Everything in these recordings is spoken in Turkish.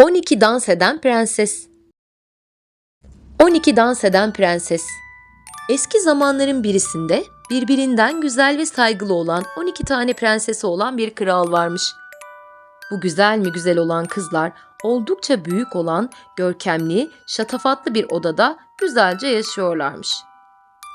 12 dans eden prenses 12 dans eden prenses Eski zamanların birisinde birbirinden güzel ve saygılı olan 12 tane prensesi olan bir kral varmış. Bu güzel mi güzel olan kızlar oldukça büyük olan, görkemli, şatafatlı bir odada güzelce yaşıyorlarmış.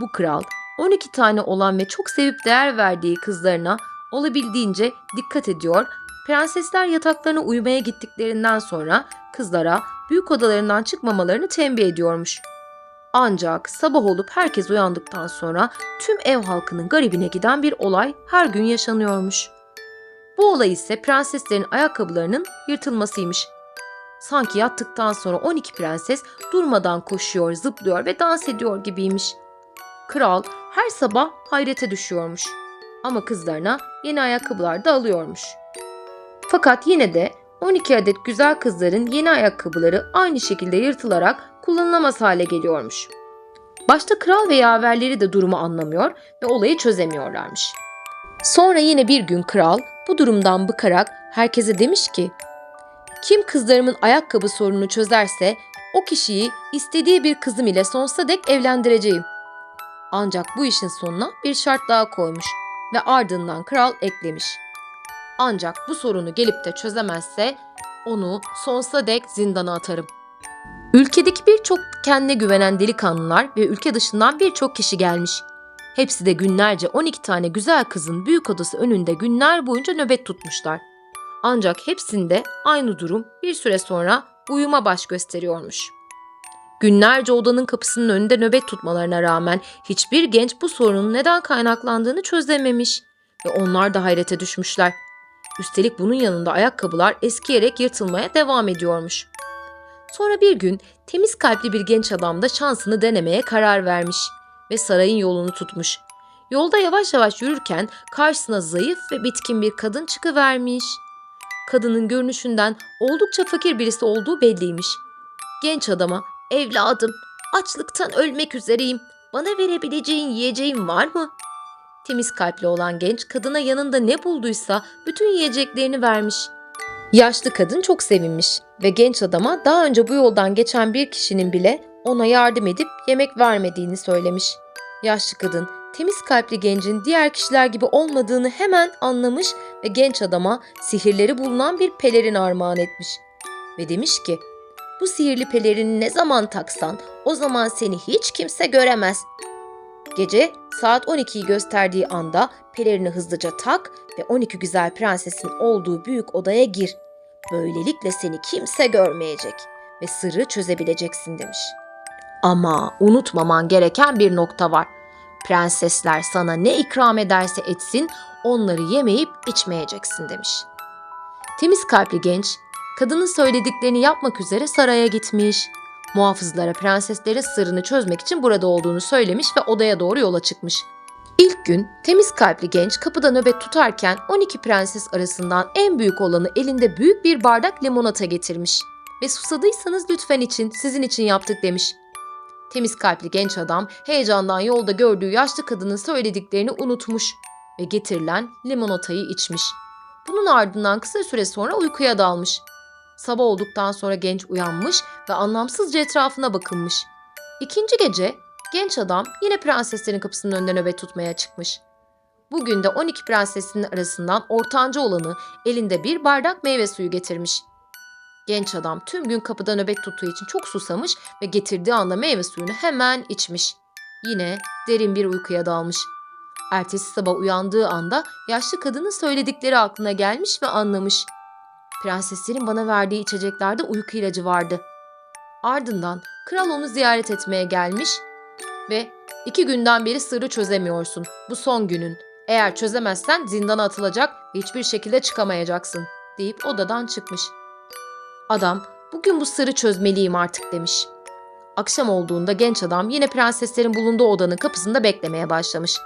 Bu kral 12 tane olan ve çok sevip değer verdiği kızlarına olabildiğince dikkat ediyor Prensesler yataklarına uyumaya gittiklerinden sonra kızlara büyük odalarından çıkmamalarını tembih ediyormuş. Ancak sabah olup herkes uyandıktan sonra tüm ev halkının garibine giden bir olay her gün yaşanıyormuş. Bu olay ise prenseslerin ayakkabılarının yırtılmasıymış. Sanki yattıktan sonra 12 prenses durmadan koşuyor, zıplıyor ve dans ediyor gibiymiş. Kral her sabah hayrete düşüyormuş. Ama kızlarına yeni ayakkabılar da alıyormuş. Fakat yine de 12 adet güzel kızların yeni ayakkabıları aynı şekilde yırtılarak kullanılamaz hale geliyormuş. Başta kral ve yaverleri de durumu anlamıyor ve olayı çözemiyorlarmış. Sonra yine bir gün kral bu durumdan bıkarak herkese demiş ki kim kızlarımın ayakkabı sorununu çözerse o kişiyi istediği bir kızım ile sonsuza dek evlendireceğim. Ancak bu işin sonuna bir şart daha koymuş ve ardından kral eklemiş. Ancak bu sorunu gelip de çözemezse onu sonsuza dek zindana atarım. Ülkedeki birçok kendine güvenen delikanlılar ve ülke dışından birçok kişi gelmiş. Hepsi de günlerce 12 tane güzel kızın büyük odası önünde günler boyunca nöbet tutmuşlar. Ancak hepsinde aynı durum bir süre sonra uyuma baş gösteriyormuş. Günlerce odanın kapısının önünde nöbet tutmalarına rağmen hiçbir genç bu sorunun neden kaynaklandığını çözememiş ve onlar da hayrete düşmüşler. Üstelik bunun yanında ayakkabılar eskiyerek yırtılmaya devam ediyormuş. Sonra bir gün temiz kalpli bir genç adam da şansını denemeye karar vermiş ve sarayın yolunu tutmuş. Yolda yavaş yavaş yürürken karşısına zayıf ve bitkin bir kadın çıkıvermiş. Kadının görünüşünden oldukça fakir birisi olduğu belliymiş. Genç adama "Evladım, açlıktan ölmek üzereyim. Bana verebileceğin yiyeceğin var mı?" Temiz kalpli olan genç kadına yanında ne bulduysa bütün yiyeceklerini vermiş. Yaşlı kadın çok sevinmiş ve genç adama daha önce bu yoldan geçen bir kişinin bile ona yardım edip yemek vermediğini söylemiş. Yaşlı kadın temiz kalpli gencin diğer kişiler gibi olmadığını hemen anlamış ve genç adama sihirleri bulunan bir pelerin armağan etmiş. Ve demiş ki, bu sihirli pelerini ne zaman taksan o zaman seni hiç kimse göremez. Gece saat 12'yi gösterdiği anda pelerini hızlıca tak ve 12 güzel prensesin olduğu büyük odaya gir. Böylelikle seni kimse görmeyecek ve sırrı çözebileceksin demiş. Ama unutmaman gereken bir nokta var. Prensesler sana ne ikram ederse etsin onları yemeyip içmeyeceksin demiş. Temiz kalpli genç kadının söylediklerini yapmak üzere saraya gitmiş. Muhafızlara prenseslerin sırrını çözmek için burada olduğunu söylemiş ve odaya doğru yola çıkmış. İlk gün temiz kalpli genç kapıda nöbet tutarken 12 prenses arasından en büyük olanı elinde büyük bir bardak limonata getirmiş. Ve susadıysanız lütfen için, sizin için yaptık demiş. Temiz kalpli genç adam heyecandan yolda gördüğü yaşlı kadının söylediklerini unutmuş ve getirilen limonatayı içmiş. Bunun ardından kısa süre sonra uykuya dalmış. Sabah olduktan sonra genç uyanmış ve anlamsızca etrafına bakınmış. İkinci gece genç adam yine prenseslerin kapısının önünde nöbet tutmaya çıkmış. Bugün de 12 prensesinin arasından ortanca olanı elinde bir bardak meyve suyu getirmiş. Genç adam tüm gün kapıda nöbet tuttuğu için çok susamış ve getirdiği anda meyve suyunu hemen içmiş. Yine derin bir uykuya dalmış. Ertesi sabah uyandığı anda yaşlı kadının söyledikleri aklına gelmiş ve anlamış. Prenseslerin bana verdiği içeceklerde uyku ilacı vardı. Ardından kral onu ziyaret etmeye gelmiş ve iki günden beri sırrı çözemiyorsun. Bu son günün. Eğer çözemezsen zindana atılacak ve hiçbir şekilde çıkamayacaksın deyip odadan çıkmış. Adam bugün bu sırrı çözmeliyim artık demiş. Akşam olduğunda genç adam yine prenseslerin bulunduğu odanın kapısında beklemeye başlamış.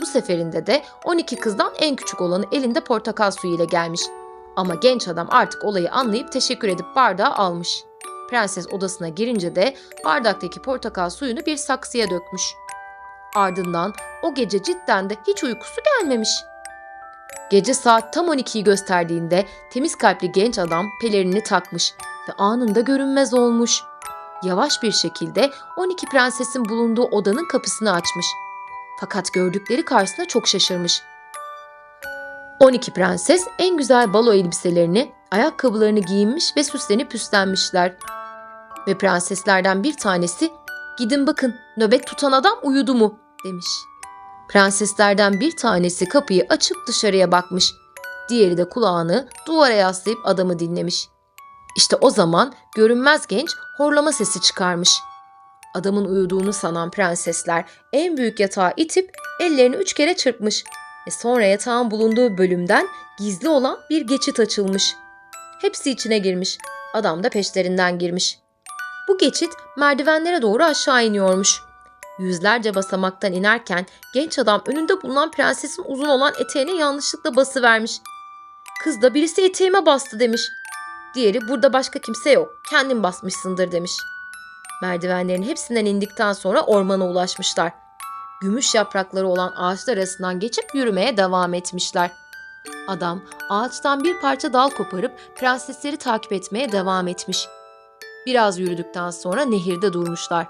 Bu seferinde de 12 kızdan en küçük olanı elinde portakal suyu ile gelmiş. Ama genç adam artık olayı anlayıp teşekkür edip bardağı almış. Prenses odasına girince de bardaktaki portakal suyunu bir saksıya dökmüş. Ardından o gece cidden de hiç uykusu gelmemiş. Gece saat tam 12'yi gösterdiğinde temiz kalpli genç adam pelerinini takmış ve anında görünmez olmuş. Yavaş bir şekilde 12 prensesin bulunduğu odanın kapısını açmış. Fakat gördükleri karşısında çok şaşırmış. 12 prenses en güzel balo elbiselerini, ayakkabılarını giyinmiş ve süslenip püslenmişler. Ve prenseslerden bir tanesi "Gidin bakın, nöbet tutan adam uyudu mu?" demiş. Prenseslerden bir tanesi kapıyı açıp dışarıya bakmış. Diğeri de kulağını duvara yaslayıp adamı dinlemiş. İşte o zaman görünmez genç horlama sesi çıkarmış. Adamın uyuduğunu sanan prensesler en büyük yatağı itip ellerini üç kere çırpmış ve sonra yatağın bulunduğu bölümden gizli olan bir geçit açılmış. Hepsi içine girmiş. Adam da peşlerinden girmiş. Bu geçit merdivenlere doğru aşağı iniyormuş. Yüzlerce basamaktan inerken genç adam önünde bulunan prensesin uzun olan eteğine yanlışlıkla basıvermiş. Kız da birisi eteğime bastı demiş. Diğeri burada başka kimse yok. Kendin basmışsındır demiş. Merdivenlerin hepsinden indikten sonra ormana ulaşmışlar. Gümüş yaprakları olan ağaçlar arasından geçip yürümeye devam etmişler. Adam ağaçtan bir parça dal koparıp prensesleri takip etmeye devam etmiş. Biraz yürüdükten sonra nehirde durmuşlar.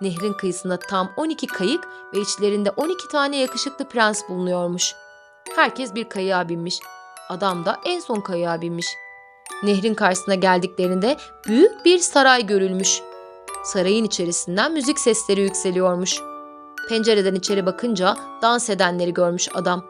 Nehrin kıyısında tam 12 kayık ve içlerinde 12 tane yakışıklı prens bulunuyormuş. Herkes bir kayığa binmiş. Adam da en son kayığa binmiş. Nehrin karşısına geldiklerinde büyük bir saray görülmüş. Sarayın içerisinden müzik sesleri yükseliyormuş. Pencereden içeri bakınca dans edenleri görmüş adam.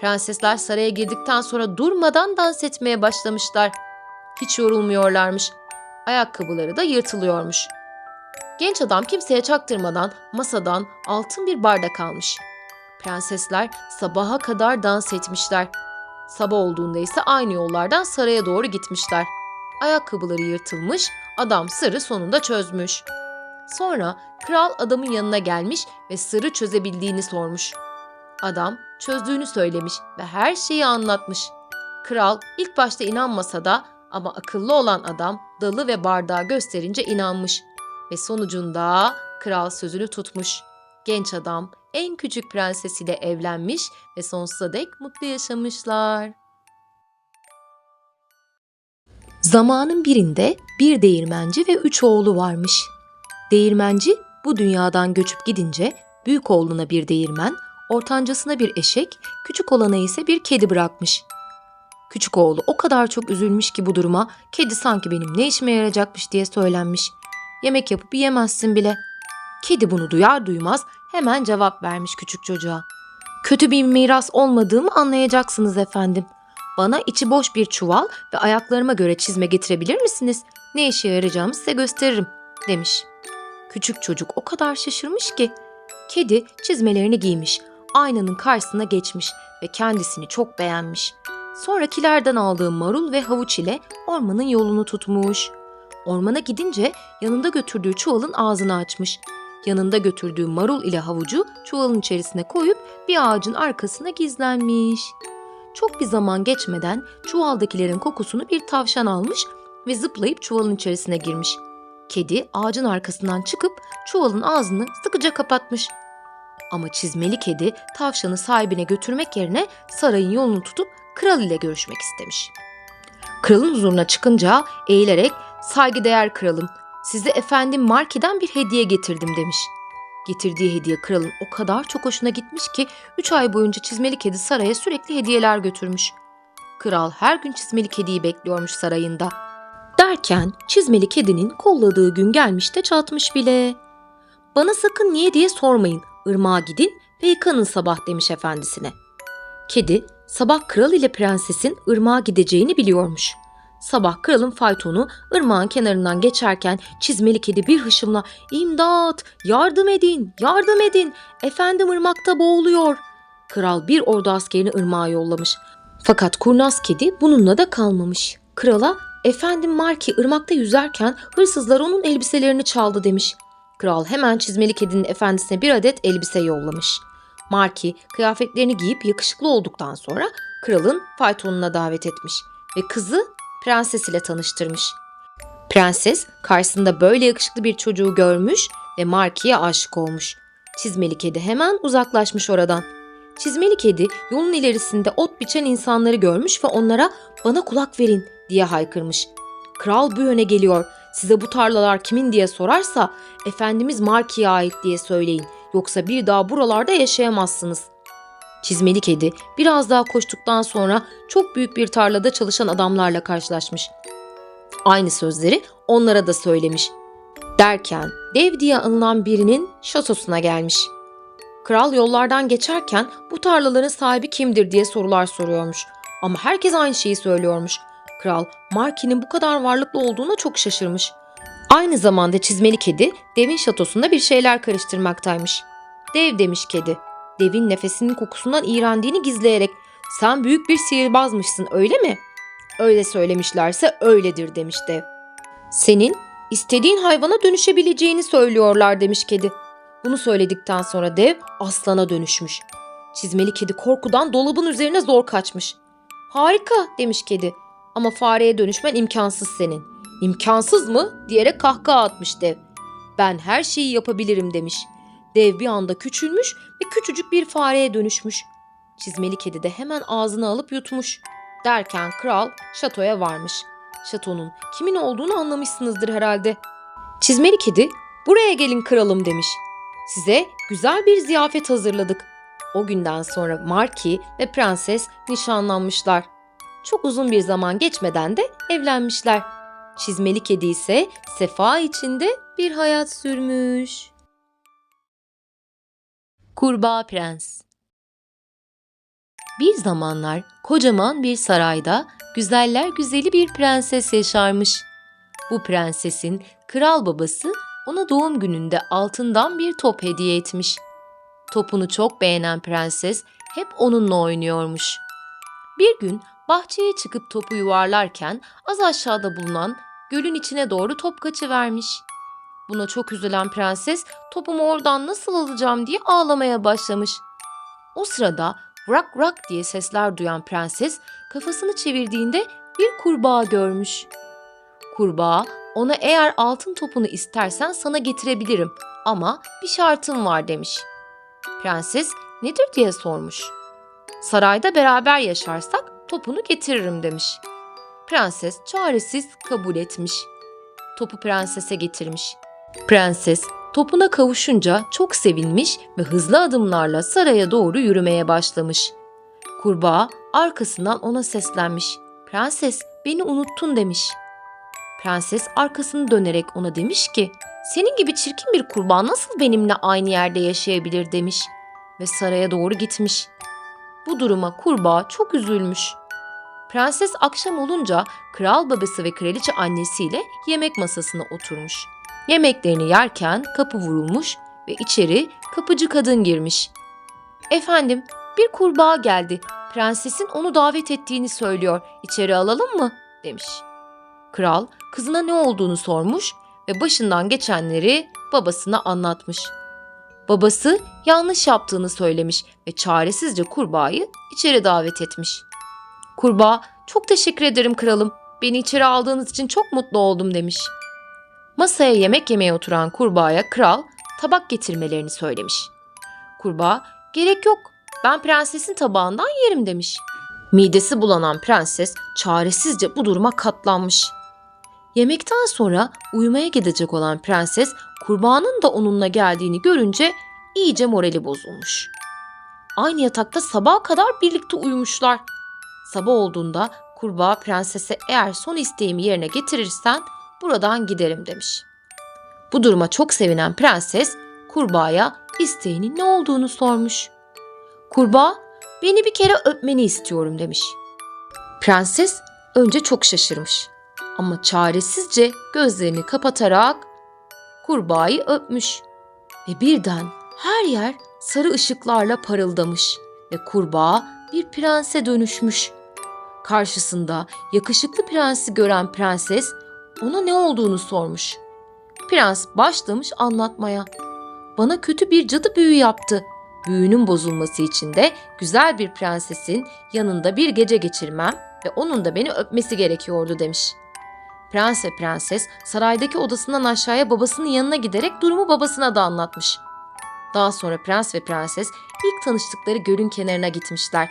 Prensesler saraya girdikten sonra durmadan dans etmeye başlamışlar. Hiç yorulmuyorlarmış. Ayakkabıları da yırtılıyormuş. Genç adam kimseye çaktırmadan masadan altın bir bardak almış. Prensesler sabaha kadar dans etmişler. Sabah olduğunda ise aynı yollardan saraya doğru gitmişler. Ayakkabıları yırtılmış, adam sırrı sonunda çözmüş. Sonra kral adamın yanına gelmiş ve sırrı çözebildiğini sormuş. Adam çözdüğünü söylemiş ve her şeyi anlatmış. Kral ilk başta inanmasa da ama akıllı olan adam dalı ve bardağı gösterince inanmış ve sonucunda kral sözünü tutmuş. Genç adam en küçük prensesiyle evlenmiş ve sonsuza dek mutlu yaşamışlar. Zamanın birinde bir değirmenci ve üç oğlu varmış. Değirmenci bu dünyadan göçüp gidince büyük oğluna bir değirmen, ortancasına bir eşek, küçük olana ise bir kedi bırakmış. Küçük oğlu o kadar çok üzülmüş ki bu duruma, kedi sanki benim ne işime yarayacakmış diye söylenmiş. Yemek yapıp yiyemezsin bile. Kedi bunu duyar duymaz hemen cevap vermiş küçük çocuğa. Kötü bir miras olmadığımı anlayacaksınız efendim. Bana içi boş bir çuval ve ayaklarıma göre çizme getirebilir misiniz? Ne işe yarayacağımı size gösteririm demiş. Küçük çocuk o kadar şaşırmış ki. Kedi çizmelerini giymiş, aynanın karşısına geçmiş ve kendisini çok beğenmiş. Sonrakilerden aldığı marul ve havuç ile ormanın yolunu tutmuş. Ormana gidince yanında götürdüğü çuvalın ağzını açmış. Yanında götürdüğü marul ile havucu çuvalın içerisine koyup bir ağacın arkasına gizlenmiş. Çok bir zaman geçmeden çuvaldakilerin kokusunu bir tavşan almış ve zıplayıp çuvalın içerisine girmiş. Kedi ağacın arkasından çıkıp çuvalın ağzını sıkıca kapatmış. Ama çizmeli kedi tavşanı sahibine götürmek yerine sarayın yolunu tutup kral ile görüşmek istemiş. Kralın huzuruna çıkınca eğilerek saygıdeğer kralım size efendim Marki'den bir hediye getirdim demiş. Getirdiği hediye kralın o kadar çok hoşuna gitmiş ki 3 ay boyunca çizmeli kedi saraya sürekli hediyeler götürmüş. Kral her gün çizmeli kediyi bekliyormuş sarayında. Derken çizmeli kedinin kolladığı gün gelmiş de çatmış bile. Bana sakın niye diye sormayın. Irmağa gidin ve yıkanın sabah demiş efendisine. Kedi sabah kral ile prensesin ırmağa gideceğini biliyormuş. Sabah kralın faytonu ırmağın kenarından geçerken çizmeli kedi bir hışımla imdat yardım edin yardım edin efendim ırmakta boğuluyor. Kral bir ordu askerini ırmağa yollamış. Fakat kurnaz kedi bununla da kalmamış. Krala efendim Marki ırmakta yüzerken hırsızlar onun elbiselerini çaldı demiş. Kral hemen çizmeli kedinin efendisine bir adet elbise yollamış. Marki kıyafetlerini giyip yakışıklı olduktan sonra kralın faytonuna davet etmiş ve kızı prenses ile tanıştırmış. Prenses karşısında böyle yakışıklı bir çocuğu görmüş ve Marki'ye aşık olmuş. Çizmeli kedi hemen uzaklaşmış oradan. Çizmeli kedi yolun ilerisinde ot biçen insanları görmüş ve onlara bana kulak verin diye haykırmış. Kral bu yöne geliyor. Size bu tarlalar kimin diye sorarsa Efendimiz Marki'ye ait diye söyleyin. Yoksa bir daha buralarda yaşayamazsınız. Çizmeli kedi biraz daha koştuktan sonra çok büyük bir tarlada çalışan adamlarla karşılaşmış. Aynı sözleri onlara da söylemiş. Derken dev diye anılan birinin şatosuna gelmiş. Kral yollardan geçerken bu tarlaların sahibi kimdir diye sorular soruyormuş. Ama herkes aynı şeyi söylüyormuş. Kral Marki'nin bu kadar varlıklı olduğuna çok şaşırmış. Aynı zamanda çizmeli kedi devin şatosunda bir şeyler karıştırmaktaymış. Dev demiş kedi. Devin nefesinin kokusundan iğrendiğini gizleyerek sen büyük bir sihirbazmışsın öyle mi? Öyle söylemişlerse öyledir demiş dev. Senin istediğin hayvana dönüşebileceğini söylüyorlar demiş kedi. Bunu söyledikten sonra dev aslana dönüşmüş. Çizmeli kedi korkudan dolabın üzerine zor kaçmış. Harika demiş kedi. Ama fareye dönüşmen imkansız senin. İmkansız mı? diyerek kahkaha atmış dev. Ben her şeyi yapabilirim demiş. Dev bir anda küçülmüş ve küçücük bir fareye dönüşmüş. Çizmeli kedi de hemen ağzına alıp yutmuş. Derken kral şatoya varmış. Şatonun kimin olduğunu anlamışsınızdır herhalde. Çizmeli kedi, buraya gelin kralım demiş. Size güzel bir ziyafet hazırladık. O günden sonra Marki ve prenses nişanlanmışlar. Çok uzun bir zaman geçmeden de evlenmişler. Çizmeli kedi ise sefa içinde bir hayat sürmüş. Kurbağa Prens Bir zamanlar kocaman bir sarayda güzeller güzeli bir prenses yaşarmış. Bu prensesin kral babası ona doğum gününde altından bir top hediye etmiş. Topunu çok beğenen prenses hep onunla oynuyormuş. Bir gün bahçeye çıkıp topu yuvarlarken az aşağıda bulunan gölün içine doğru top kaçıvermiş. Buna çok üzülen prenses topumu oradan nasıl alacağım diye ağlamaya başlamış. O sırada vrak vrak diye sesler duyan prenses kafasını çevirdiğinde bir kurbağa görmüş. Kurbağa ona eğer altın topunu istersen sana getirebilirim ama bir şartım var demiş. Prenses nedir diye sormuş. Sarayda beraber yaşarsak topunu getiririm demiş. Prenses çaresiz kabul etmiş. Topu prensese getirmiş. Prenses topuna kavuşunca çok sevinmiş ve hızlı adımlarla saraya doğru yürümeye başlamış. Kurbağa arkasından ona seslenmiş. Prenses beni unuttun demiş. Prenses arkasını dönerek ona demiş ki senin gibi çirkin bir kurbağa nasıl benimle aynı yerde yaşayabilir demiş ve saraya doğru gitmiş. Bu duruma kurbağa çok üzülmüş. Prenses akşam olunca kral babası ve kraliçe annesiyle yemek masasına oturmuş. Yemeklerini yerken kapı vurulmuş ve içeri kapıcı kadın girmiş. Efendim, bir kurbağa geldi. Prensesin onu davet ettiğini söylüyor. İçeri alalım mı? demiş. Kral kızına ne olduğunu sormuş ve başından geçenleri babasına anlatmış. Babası yanlış yaptığını söylemiş ve çaresizce kurbağayı içeri davet etmiş. Kurbağa, çok teşekkür ederim kralım. Beni içeri aldığınız için çok mutlu oldum demiş. Masaya yemek yemeye oturan kurbağaya kral tabak getirmelerini söylemiş. Kurbağa, gerek yok. Ben prensesin tabağından yerim demiş. Midesi bulanan prenses çaresizce bu duruma katlanmış. Yemekten sonra uyumaya gidecek olan prenses kurbağanın da onunla geldiğini görünce iyice morali bozulmuş. Aynı yatakta sabaha kadar birlikte uyumuşlar. Sabah olduğunda kurbağa prensese eğer son isteğimi yerine getirirsen buradan giderim demiş. Bu duruma çok sevinen prenses kurbağaya isteğinin ne olduğunu sormuş. Kurbağa beni bir kere öpmeni istiyorum demiş. Prenses önce çok şaşırmış ama çaresizce gözlerini kapatarak kurbağayı öpmüş ve birden her yer sarı ışıklarla parıldamış ve kurbağa bir prense dönüşmüş. Karşısında yakışıklı prensi gören prenses ona ne olduğunu sormuş. Prens başlamış anlatmaya. Bana kötü bir cadı büyü yaptı. Büyünün bozulması için de güzel bir prensesin yanında bir gece geçirmem ve onun da beni öpmesi gerekiyordu demiş. Prens ve prenses saraydaki odasından aşağıya babasının yanına giderek durumu babasına da anlatmış. Daha sonra prens ve prenses ilk tanıştıkları gölün kenarına gitmişler.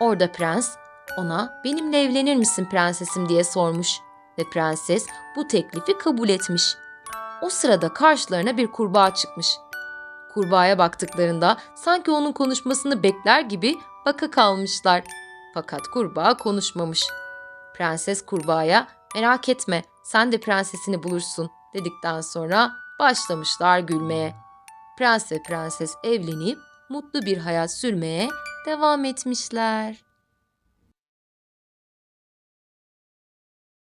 Orada prens ona benimle evlenir misin prensesim diye sormuş. ve prenses bu teklifi kabul etmiş. O sırada karşılarına bir kurbağa çıkmış. Kurbağaya baktıklarında sanki onun konuşmasını bekler gibi baka kalmışlar. Fakat kurbağa konuşmamış. Prenses kurbağaya merak etme sen de prensesini bulursun dedikten sonra başlamışlar gülmeye. Prens ve prenses evlenip mutlu bir hayat sürmeye devam etmişler.